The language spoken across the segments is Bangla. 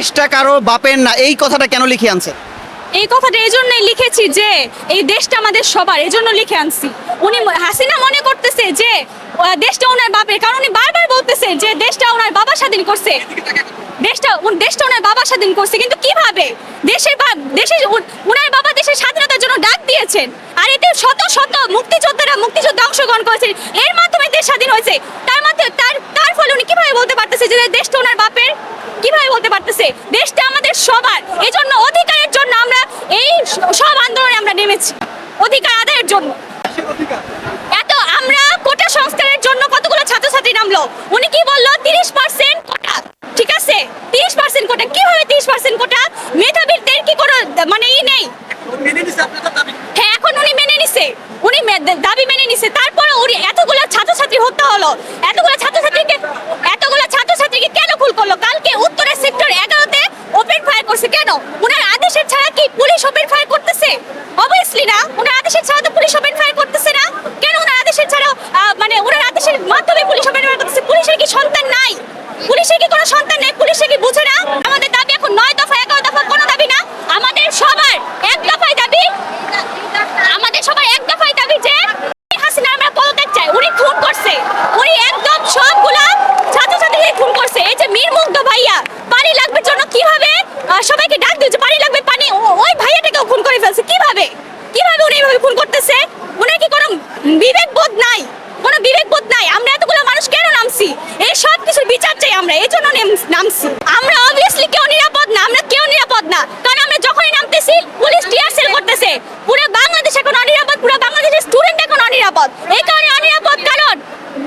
দেশটা কারও বাপের না, এই কথাটা কেন লিখে আনছে এই কথাটা এই জন্যই লিখেছি যে, এই দেশটা আমাদের সবার এই জন্য লিখে আনছি। উনি হাসিনা মনে করতেছে যে দেশটা ওনার বাপের, কারণ উনি বারবার বলতেছে যে, দেশটা ওনার বাবা স্বাধীন করছে। দেশটা দেশটা ওনার বাবা স্বাধীন করছে, কিন্তু কীভাবে? দেশের উন- উনার বাবা দেশের স্বাধীনতার জন্য ডাক দিয়েছেন, আর এতে শত শত মুক্তিযোদ্ধারা মুক্তিযোদ্ধা অংশগ্রহণ করেছেন, এর মাধ্যমে দেশ স্বাধীন হয়েছে। তার মাধ্যমে, তার তার ফলে উনি কীভাবে বলতে পারতেছে যে, দেশটা ওনার বাপের? কীভাবে বলতে পারতেছে? দেশটা আমাদের সবার। এই জন্য অধিকারের জন্য আমরা এই সব আন্দোলনে আমরা নেমেছি। অধিকার আদায়ের জন্য। এত আমরা কোটা সংস্কারের জন্য কতগুলো ছাত্রছাত্রী নামলো? উনি কি বলল? তিরিশ পার্সেন্ট কোটা। ঠিক আছে? তিরিশ পার্সেন্ট কোটা। কীভাবে তিরিশ পার্সেন্ট কোটা? কি কোনো মানে ই নেই? হ্যাঁ এখন উনি মেনে নিছে। উনি দাবি মেনে নিছে। তারপরে উনি এতগুলো ছাত্রছাত্রী হত্যা হলো। এতগুলো ছাত্রছাত্রীকে এতগুলো ছাত্রছাত্রীকে কেন খুন করল কালকে উত্তরের সেক্টর এগারোতে ওপেন ফায়ার করছে কেন? উনার আদেশের ছাড়া কি পুলিশ ওপেন ফায়ার করতেছে? অবভিয়াসলি না। উনার আদেশের ছাড়া তো পুলিশ ওপেন ফায়ার করতেছে না। কেন উনার আদেশের ছাড়া মানে উনার আদেশের মাধ্যমে পুলিশ ওপেন ফায়ার করতেছে? পুলিশের কি সন্তান নাই? পুলিশের কি কোনো সন্তান নেই? পুলিশে কি বুঝে না? আমাদের দাবি এখন নয় দফা, এগারো দফা কোনো দাবি না। আমাদের সবার এক দফায় দাবি। আমাদের সবার এক দফায় দাবি যে হাসিনা আমরা পদত্যাগ চাই। উনি খুন করছে। উনি একদম সবগুলা ছাত্রছাত্রীদের খুন করছে। এই যে মীর মুগ্ধ ভাইয়া, পানি লাগবে জন্য কীভাবে সবাইকে ডাক দিয়েছে পানি লাগবে পানি ও- ওই ভাইয়াটাকেও খুন করে ফেলছে কীভাবে কীভাবে উনি এইভাবে খুন করতেছে উনার কি কোনো বিবেক বোধ নাই কোনো বিবেক নাই। আমরা এতগুলো মানুষ কেন নামছি? এই সব কিছুর বিচার চাই আমরা, এই জন্য নামছি। আমরা অবভিয়াসলি কেউ নিরাপদ না, আমরা কেউ নিরাপদ না। কারণ আমরা যখনই নামতেছি, পুলিশ টিয়ার করতেছে। পুরো বাংলাদেশ এখন অনিরাপদ, পুরো বাংলাদেশের স্টুডেন্ট এখন অনিরাপদ। এই কারণে অনিরাপদ কারণ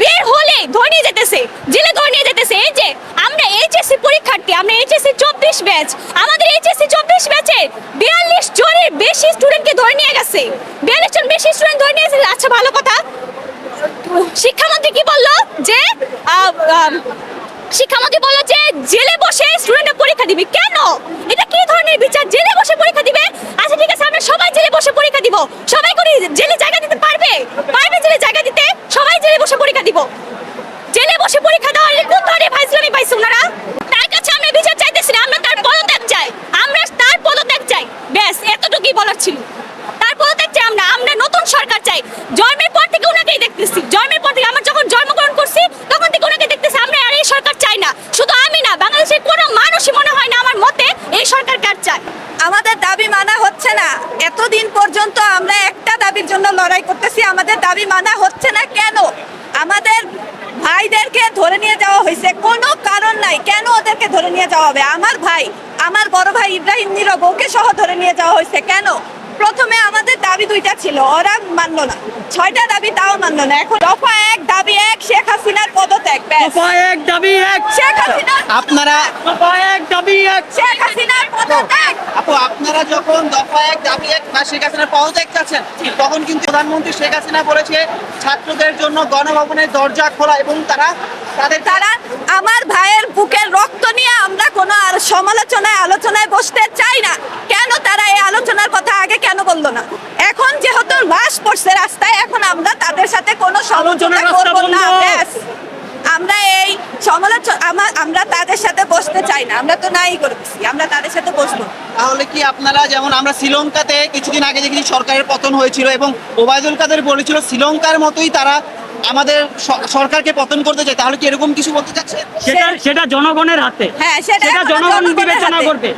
বের হলে ধরে যেতেছে, জেলে ধরে যেতেছে। এই যে, আমরা এইচএসসি পরীক্ষার্থী, আমরা এইচএসসি চব্বিশ ব্যাচ আমাদের এইচএসসি চব্বিশ ব্যাচে বিয়াল্লিশ জনের বেশি স্টুডেন্টকে ধরে নিয়ে গেছে। বিয়াল্লিশ জন বেশি স্টুডেন্ট ধরে নিয়ে গেছে। আচ্ছা ভালো কথা। শিক্ষামন্ত্রী কি বলল? যে শিক্ষামন্ত্রী বলল যে জেলে বসে স্টুডেন্টরা পরীক্ষা দিবে। কেন? এটা কি ধরনের বিচার জেলে বসে পরীক্ষা দিবে আচ্ছা ঠিক আছে আমরা সবাই জেলে বসে পরীক্ষা দিব সবাই করে জেলে জায়গা দিতে পারবে পারবে জেলে জায়গা দিতে সবাই জেলে বসে পরীক্ষা দিব জেলে বসে পরীক্ষা দেওয়ার কোন ধরনের ফাইজলামি পাইছে ওনারা তার কাছে আমরা বিচার চাইতেছি না আমরা তার পদত্যাগ চাই আমরা তার পদত্যাগ চাই ব্যাস এতটুকুই বলার ছিল তার পদত্যাগ চাই আমরা আমরা নতুন সরকার চাই জন্মের পর থেকে ওনাকেই দেখতেছি জন্মের পর থেকে আমরা যখন জন্মগ্রহণ করছি তখন থেকে ওনাকে দেখতেছি আমরা আর এই সরকার চাই না শুধু আমি না বাংলাদেশের কোনো মানুষই মনে হয় না আমার মতে এই সরকার কার চায় আমাদের দাবি মানা হচ্ছে না এতদিন পর্যন্ত আমরা একটা দাবির জন্য লড়াই করতেছি আমাদের দাবি মানা হচ্ছে না কেন? আমাদের ভাইদেরকে ধরে নিয়ে যাওয়া হয়েছে। কোনো কারণ নাই কেন ওদেরকে ধরে নিয়ে যাওয়া হবে? আমার ভাই আমার বড় ভাই ইব্রাহিম নীরব ওকে সহ ধরে নিয়ে যাওয়া হয়েছে কেন? প্রথমে আমাদের দাবি দুইটা ছিল ওরা মানলো না। ছয়টা দাবি তাও মানলো না। এখন দফা এক দাবি এক শেখ হাসিনার পদত্যাগ এক দাবি এক। শেখ হাসিনার আপনারা এক দাবি এক। শেখ হাসিনার পদত্যাগ আপু আপনারা যখন দফা এক দাবি এক বা শেখ হাসিনার পদত্যাগ চাচ্ছেন তখন কিন্তু প্রধানমন্ত্রী শেখ হাসিনা বলেছে ছাত্রদের জন্য গণভবনের দরজা খোলা এবং তারা তাদের তারা আমার ভাইয়ের বুকের রক্ত নিয়ে আমরা কোনো আর সমালোচনায় আলোচনায় বসতে চাই না। কেন তারা এই আলোচনার কথা আগে কেন বলল না? এখন যেহেতু লাশ পড়ছে রাস্তায় এখন আমরা তাদের সাথে কোনো সমালোচনা করব না। আমরা এই সমালোচনা আমরা তাদের সাথে বসতে চাই না। আমরা তো নাই করতেছি আমরা তাদের সাথে বসবো। তাহলে কি আপনারা যেমন আমরা শ্রীলঙ্কাতে কিছুদিন আগে দেখেছি সরকারের পতন হয়েছিল এবং ওবায়দুল কাদের বলেছিল শ্রীলঙ্কার মতোই তারা আমাদের সরকারকে পতন করতে চায়। তাহলে কি এরকম কিছু বলতে চাচ্ছে সেটা সেটা জনগণের হাতে। হ্যাঁ সেটা সেটা জনগণ জনগণের বিবেচনা করবে।